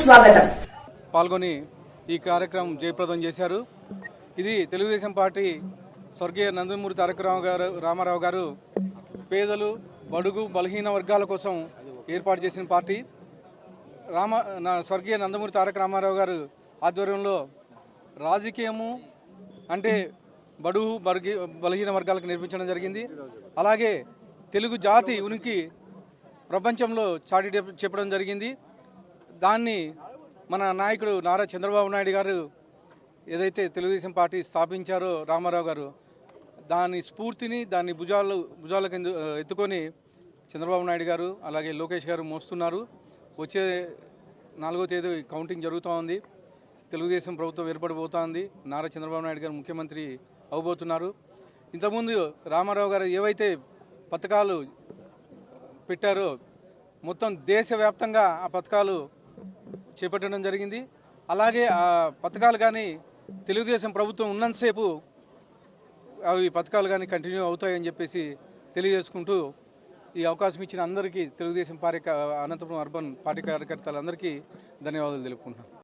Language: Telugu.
స్వాగతం. పాల్గొని ఈ కార్యక్రమం జయప్రదం చేశారు. ఇది తెలుగుదేశం పార్టీ స్వర్గీయ నందమూరి తారక రావు గారు రామారావు గారు పేదలు బడుగు బలహీన వర్గాల కోసం ఏర్పాటు చేసిన పార్టీ. రామ నా స్వర్గీయ నందమూరి తారక రామారావు గారు ఆధ్వర్యంలో రాజకీయము అంటే బడుగు బర్గి బలహీన వర్గాలకు నిర్మించడం జరిగింది. అలాగే తెలుగు జాతి ఉనికి ప్రపంచంలో చాటి చెప్పడం జరిగింది. దాన్ని మన నాయకుడు నారా చంద్రబాబు నాయుడు గారు ఏదైతే తెలుగుదేశం పార్టీ స్థాపించారో రామారావు గారు దాని స్ఫూర్తిని దాన్ని భుజాలు భుజాల కింద ఎత్తుకొని చంద్రబాబు నాయుడు గారు అలాగే లోకేష్ గారు మోస్తున్నారు. వచ్చే నాలుగో తేదీ కౌంటింగ్ జరుగుతూ ఉంది. తెలుగుదేశం ప్రభుత్వం ఏర్పడబోతోంది నారా చంద్రబాబు నాయుడు గారు ముఖ్యమంత్రి అవబోతున్నారు. ఇంతకుముందు రామారావు గారు ఏవైతే పథకాలు పెట్టారో మొత్తం దేశవ్యాప్తంగా ఆ పథకాలు చేపట్టడం జరిగింది. అలాగే ఆ పథకాలు కానీ తెలుగుదేశం ప్రభుత్వం ఉన్నంతసేపు అవి పథకాలు కానీ కంటిన్యూ అవుతాయని చెప్పేసి తెలియజేసుకుంటూ ఈ అవకాశం ఇచ్చిన అందరికీ Telugu Desam party Anantapuram urban party కార్యకర్తలందరికీ ధన్యవాదాలు తెలుపుకుంటున్నాను.